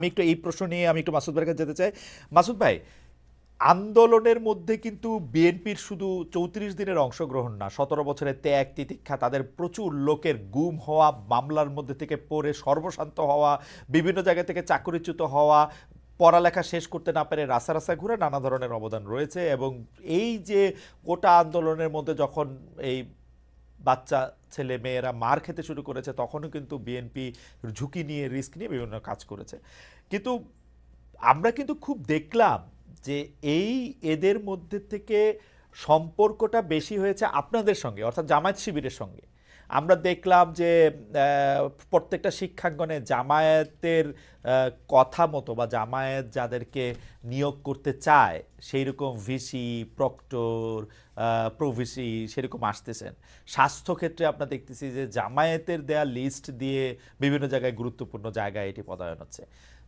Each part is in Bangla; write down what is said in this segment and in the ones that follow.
আমি একটু এই প্রশ্ন নিয়ে আমি একটু মাসুদ ভাইয়ের কাছে যেতে চাই। মাসুদ ভাই, আন্দোলনের মধ্যে কিন্তু বিএনপির শুধু চৌত্রিশ দিনের অংশগ্রহণ না, সতেরো বছরের ত্যাগ, তিতিক্ষা, তাদের প্রচুর লোকের গুম হওয়া, মামলার মধ্যে থেকে পড়ে, সর্বশান্ত হওয়া, বিভিন্ন জায়গা থেকে চাকরিচ্যুত হওয়া, পড়ালেখা শেষ করতে না পেরে রাস্তা রাস্তা ঘুরে নানা ধরনের অবদান রয়েছে এবং এই যে কোটা আন্দোলনের মধ্যে যখন এই বাচ্চা, ছেলে, মেয়েরা মার খেতে শুরু করেছে, তখনও কিন্তু বিএনপি ঝুঁকি নিয়ে রিস্ক নিয়ে বিভিন্ন কাজ করেছে। কিন্তু আমরা কিন্তু খুব দেখলাম যে এই এদের মধ্যে থেকে সম্পর্কটা বেশি হয়েছে আপনাদের সঙ্গে, অর্থাৎ জামায়াত শিবিরের সঙ্গে। আমরা দেখলাম যে প্রত্যেকটা শিক্ষাঙ্গনে জামায়াতের কথা মতো বা জামায়াত যাদেরকে নিয়োগ করতে চায় সেই রকম ভিসি, প্রক্টর প্রভিসি সেরকম আসতেছেন। স্বাস্থ্যক্ষেত্রে আমরা দেখতেছি যে, জামায়াতের দেয়া লিস্ট দিয়ে বিভিন্ন জায়গায় গুরুত্বপূর্ণ জায়গায় এটি পদায়ন হচ্ছে।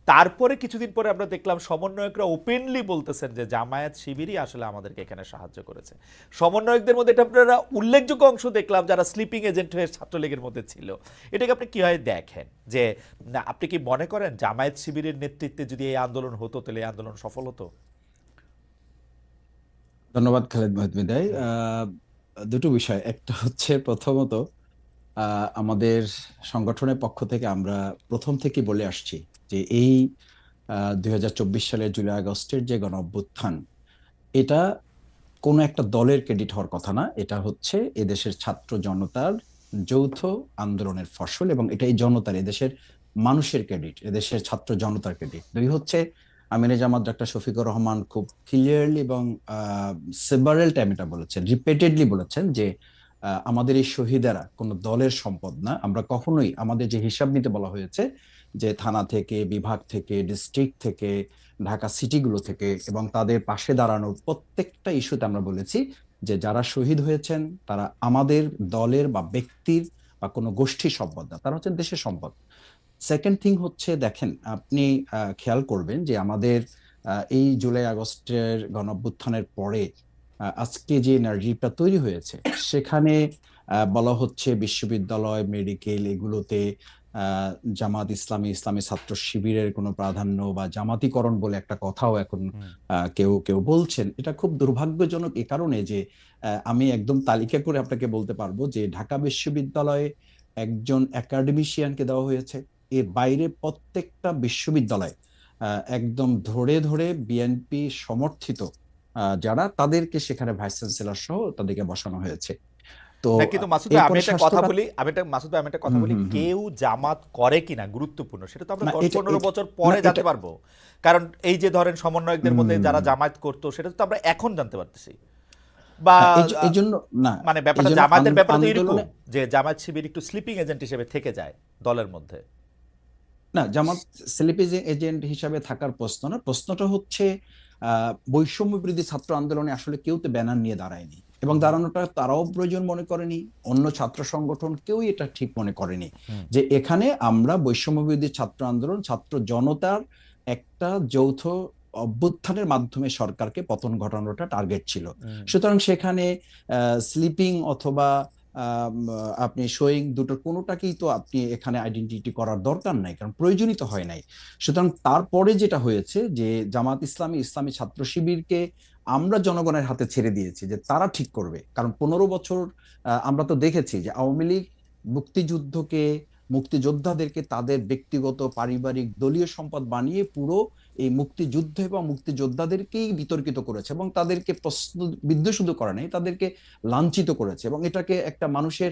তারপরে কিছুদিন পরে আমরা দেখলাম সমন্বয়করা ওপেনলি বলতেছেন যে জামায়াত শিবিরই আসলে আমাদেরকে এখানে সাহায্য করেছে। সমন্বয়কদের মধ্যে এটা আপনারা উল্লেখযোগ্য অংশ দেখলাম যারা স্লিপিং এজেন্ট হয়ে ছাত্রলীগের মধ্যে ছিল। এটাকে আপনি কীভাবে দেখেন? যে আপনি কি মনে করেন জামায়াত শিবিরের নেতৃত্বে যদি এই আন্দোলন হতো তাহলে এই আন্দোলন সফল হতো? ধন্যবাদ খালেদ মহিদমিদাই আহ, দুটো বিষয়। একটা হচ্ছে প্রথমত আমাদের সংগঠনের পক্ষ থেকে আমরা প্রথম থেকে বলে আসছি যে এই দুই হাজার চব্বিশ সালের জুলাই আগস্টের যে গণ অভ্যুত্থান এটা কোনো একটা দলের ক্রেডিট হওয়ার কথা না। এটা হচ্ছে এদেশের ছাত্র জনতার যৌথ আন্দোলনের ফসল এবং এটা এই জনতার, এদেশের মানুষের ক্রেডিট, এদেশের ছাত্র জনতার ক্রেডিট। দুই হচ্ছে আমিরে জামাত ডাক্তার শফিকুর রহমান খুব ক্লিয়ারলি এবং সেভারেল টাইম এটা বলেছেন রিপিটেডলি বলেছেন যে আমাদের এই শহীদেরা কোনো দলের সম্পদ না। আমরা কখনোই, আমাদের যে হিসাব নিতে বলা হয়েছে যে থানা থেকে, বিভাগ থেকে ডিস্ট্রিক্ট থেকে, ঢাকা সিটিগুলো থেকে এবং তাদের পাশে দাঁড়ানোর প্রত্যেকটা ইস্যুতে আমরা বলেছি যে যারা শহীদ হয়েছেন, তারা আমাদের দলের বা ব্যক্তির বা কোনো গোষ্ঠীর সম্পদ না, তারা হচ্ছেন দেশের সম্পদ। সেকেন্ড থিং হচ্ছে, দেখেন, আপনি খেয়াল করবেন যে আমাদের এই জুলাই আগস্টের গণঅভ্যুত্থানের পরে আজকে যে নার্জিটা তৈরি হয়েছে, সেখানে বলা হচ্ছে বিশ্ববিদ্যালয় মেডিকেল এগুলোতে জামাত ইসলামী ইসলামী ছাত্র শিবিরের কোনো প্রাধান্য বা জামাতিকরণ বলে একটা কথাও এখন কেউ কেউ বলছেন। এটা খুব দুর্ভাগ্যজনক এ কারণে যে আমি একদম তালিকা করে আপনাকে বলতে পারব যে ঢাকা বিশ্ববিদ্যালয়ে একজন একাডেমিশিয়ানকে দেওয়া হয়েছে। এর বাইরে প্রত্যেকটা বিশ্ববিদ্যালয় একদম ধরে ধরে বিএনপি সমর্থিত যারা তাদেরকে সেখানে ভাইস চ্যান্সেলর সহ তাদেরকে বসানো হয়েছে। তো কিন্তু মাসুদ আমি একটা কথা বলি আমি একটা মাসুদ আমি একটা কথা বলি। কেউ জামাত করে কিনা গুরুত্বপূর্ণ সেটা তো আমরা দশ পনেরো বছর পরে জানতে পারব। কারণ এই যে ধরেন সমন্বয়কদের মধ্যে যারা জামায়াত করতো সেটা তো আমরা এখন জানতে পারতেছি। বা এই- এই জন্য না মানে ব্যাপারটা ব্যাপারটা তো এরকম যে জামায়াত শিবির একটু স্লিপিং এজেন্ট হিসেবে থেকে যায় দলের মধ্যে। না জামাত স্লিপেজ এজেন্ট হিসাবে থাকার প্রশ্ন না। প্রশ্নটা হচ্ছে আহ, বৈষম্য বিরোধী ছাত্র আন্দোলনে আসলে কেউ তো ব্যানার নিয়ে দাঁড়ায়নি। এবং দাঁড়ানোটা তারাও প্রয়োজন মনে করেনি অন্য ছাত্র সংগঠন কেউই এটা ঠিক মনে করেনি। যে এখানে আমরা বৈষম্য বিরোধী ছাত্র আন্দোলন ছাত্র জনতার একটা যৌথ অভ্যুত্থানের মাধ্যমে সরকারকে পতন ঘটানোটা টার্গেট ছিল। সুতরাং সেখানে স্লিপিং অথবা আপনি শোয়িং দুটোর কোনোটাকেই তো আপনি এখানে আইডেন্টিটি করার দরকার নাই, কারণ প্রয়োজনই তো হয় নাই। সুতরাং তারপরে যেটা হয়েছে যে জামাত ইসলামী ইসলামী ছাত্র শিবিরকে আমরা জনগণের হাতে ছেড়ে দিয়েছি যে তারা ঠিক করবে। কারণ পনেরো বছর আমরা তো দেখেছি যে আওয়ামী লীগ মুক্তিযুদ্ধকে, মুক্তিযোদ্ধাদেরকে তাদের ব্যক্তিগত, পারিবারিক, দলীয় সম্পদ বানিয়ে পুরো এই মুক্তিযুদ্ধ এবং মুক্তিযোদ্ধাদেরকেই বিতর্কিত করেছে এবং তাদেরকে প্রশ্ন বিদ্ধ শুধু করে নাই, তাদেরকে লাঞ্ছিত করেছে এবং এটাকে একটা মানুষের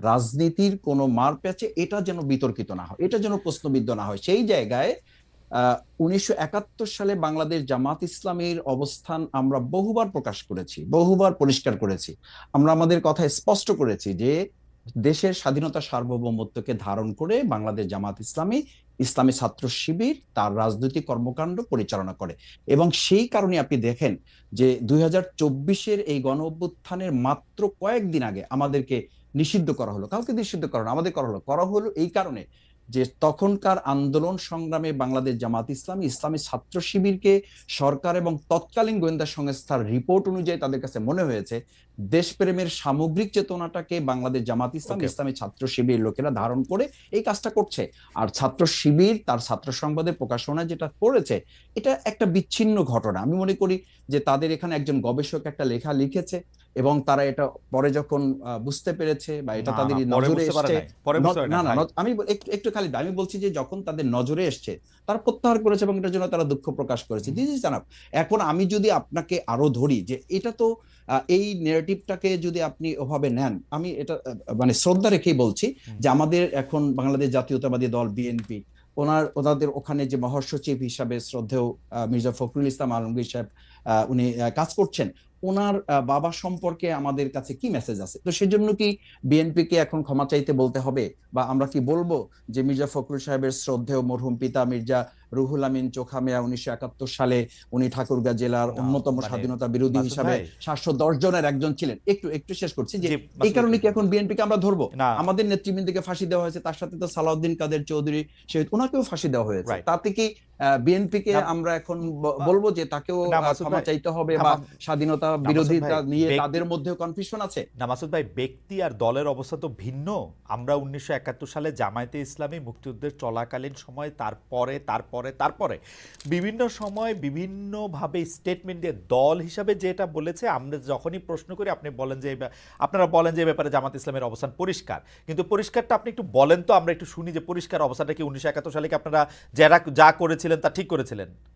রাজনীতির কোনো মার প্যাচে এটা যেন বিতর্কিত না হয়, এটা যেন প্রশ্নবিদ্ধ না হয়। সেই জায়গায় উনিশশো একাত্তর সালে বাংলাদেশ জামাত ইসলামের অবস্থান আমরা বহুবার প্রকাশ করেছি, বহুবার পরিষ্কার করেছি। আমরা আমাদের কথা স্পষ্ট করেছি যে, দেশের স্বাধীনতা সার্বভৌমত্বকে ধারণ করে বাংলাদেশ জামাত ইসলামী ইসলামী ছাত্র শিবির তার রাজনৈতিক কর্মকাণ্ড পরিচালনা করে। এবং সেই কারণে আপনি দেখেন যে, দুই চব্বিশের এই গণ অভ্যুত্থানের মাত্র কয়েকদিন আগে আমাদেরকে নিষিদ্ধ করা হলো। কাউকে নিষিদ্ধ করা হলো আমাদের করা হলো। করা হলো এই কারণে যে তখনকার আন্দোলন সংগ্রামে বাংলাদেশ জামাত ইসলামী ইসলামী ছাত্র শিবিরকে সরকার এবং তৎকালীন গোয়েন্দা সংস্থার রিপোর্ট অনুযায়ী তাদের কাছে মনে হয়েছে দেশপ্রেমের সামগ্রিক চেতনাটাকে বাংলাদেশ জামাত ইসলাম ইসলামী ছাত্র শিবির লোকেরা ধারণ করে এই কাজটা করছে। আর ছাত্র শিবির তার ছাত্র সংবাদের প্রকাশনা যেটা করেছে এটা একটা বিচ্ছিন্ন ঘটনা। আমি মনে করি যে তাদের এখানে একজন গবেষক একটা লেখা লিখেছে এবং তারা এটা পরে যখন বুঝতে পেরেছে বা এটা তাদের নজরে এসছে না না আমি একটু একটু খালি আমি বলছি যে যখন তাদের নজরে এসছে তারা প্রত্যাহার করেছে এবং এটার জন্য তারা দুঃখ প্রকাশ করেছে। দিস জি জি জানাব। এখন আমি যদি আপনাকে আরও ধরি যে এটা তো এই নেগেটিভটাকে যদি আপনি ওভাবে নেন আমি এটা মানে শ্রদ্ধা রেখেই বলছি যে আমাদের এখন বাংলাদেশ জাতীয়তাবাদী দল বিএনপি ওনার ওনাদের ওখানে যে মহাসচিব হিসাবে শ্রদ্ধেয় মির্জা ফখরুল ইসলাম আলমগীর সাহেব উনি কাজ করছেন, ওনার বাবা সম্পর্কে আমাদের কাছে কি মেসেজ আছে? তো সেজন্য কি বিএনপি কে এখন ক্ষমা চাইতে বলতে হবে? বা আমরা কি বলব যে মির্জা ফখরুল সাহেবের শ্রদ্ধেয় মরহুম পিতা মির্জা রুহুল আমিন চোখামিয়া উনিশশো একাত্তর সালে উনি ঠাকুরগাঁ জেলার অন্যতম মানে স্বাধীনতা বিরোধী হিসাবে সাতশো দশ জনের একজন ছিলেন। একটু একটু শেষ করছি যে এই কারণে কি এখন বিএনপি কে আমরা ধরবো? আমাদের নেতৃবৃন্দকে ফাঁসি দেওয়া হয়েছে তার সাথে তো সালাউদ্দিন কাদের চৌধুরী শহীদ ওনাকেও ফাঁসি দেওয়া হয়েছে। তাতে কি বিএনপি কে না, আমরা এখন বলব যে তাকেও ক্ষমা চাইতে হবে বা স্বাধীনতা বিরোধিতা নিয়ে তাদের মধ্যে কনফিউশন আছে? না মাসুদ ভাই ব্যক্তি আর দলের অবস্থা তো ভিন্ন। আমরা উনিশশো একাত্তর সালে জামায়াতে ইসলামী মুক্তিযুদ্ধের চলাকালীন সময় তারপরে তারপরে তারপরে বিভিন্ন সময় বিভিন্নভাবে স্টেটমেন্ট দিয়ে দল হিসাবে যেটা বলেছে, আমরা যখনই প্রশ্ন করি, আপনি বলেন যে, আপনারা বলেন যে ব্যাপারে জামাত ইসলামের অবস্থান পরিষ্কার। কিন্তু পরিষ্কারটা আপনি একটু বলেন তো, আমরা একটু শুনি যে, পরিষ্কার অবস্থানটা কি উনিশশো একাত্তর সালে কি আপনারা যারা যা করেছিলেন তা ঠিক করেছিলেন?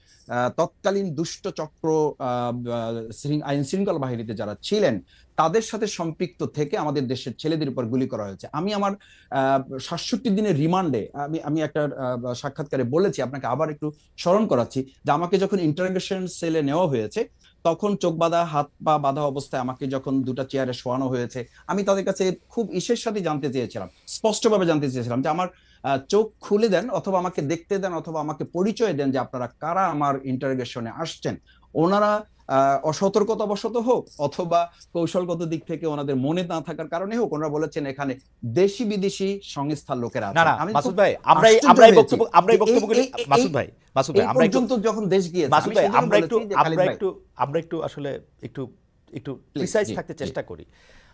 তৎকালীন দুষ্ট চক্র আইন শৃঙ্খলা বাহিনীতে যারা ছিলেন, তাদের সাথে সম্পৃক্ত থেকে আমাদের দেশের ছেলেদের উপর গুলি করা হয়েছে। আমি আমার সাতষট্টি দিনের রিমান্ডে, আমি আমি একটা সাক্ষাৎকারে বলেছি, আপনাকে আবার একটু স্মরণ করাচ্ছি যে আমাকে যখন ইন্টারোগেশন সেলে নেওয়া হয়েছে, তখন চোখ বাঁধা, হাত পা বাঁধা অবস্থায় আমাকে যখন দুটা চেয়ারে শোয়ানো হয়েছে, আমি তাদের কাছে খুব ইসের সাথে জানতে চেয়েছিলাম, স্পষ্টভাবে জানতে চেয়েছিলাম যে আমার চোখ খুলে দেন অথবা আমাকে দেখতে দেন অথবা আমাকে পরিচয় দেন যে আপনারা কারা আমার ইন্টারোগেশনে আসছেন। ওনারা অসতর্কতাবশত হোক অথবা কৌশলগত দিক থেকে ওনাদের মনে না থাকার কারণে হোক ওনারা বলেছেন এখানে দেশি বিদেশি সংস্থার লোকেরা আমি মাসুদ ভাই আমরা আমরা এই বক্তব্য আমরা এই বক্তব্যগুলি মাসুদ ভাই মাসুদ ভাই আমরা পর্যন্ত যখন দেশ গিয়েছে মাসুদ ভাই আমরা একটু আমরা একটু আমরা একটু আসলে একটু একটু প্রিসাইজ থাকতে চেষ্টা করি।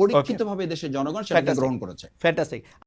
পরীক্ষিতভাবে দেশের জনগণ সেটাকে গ্রহণ করেছে। ফ্যান্টাস্টিক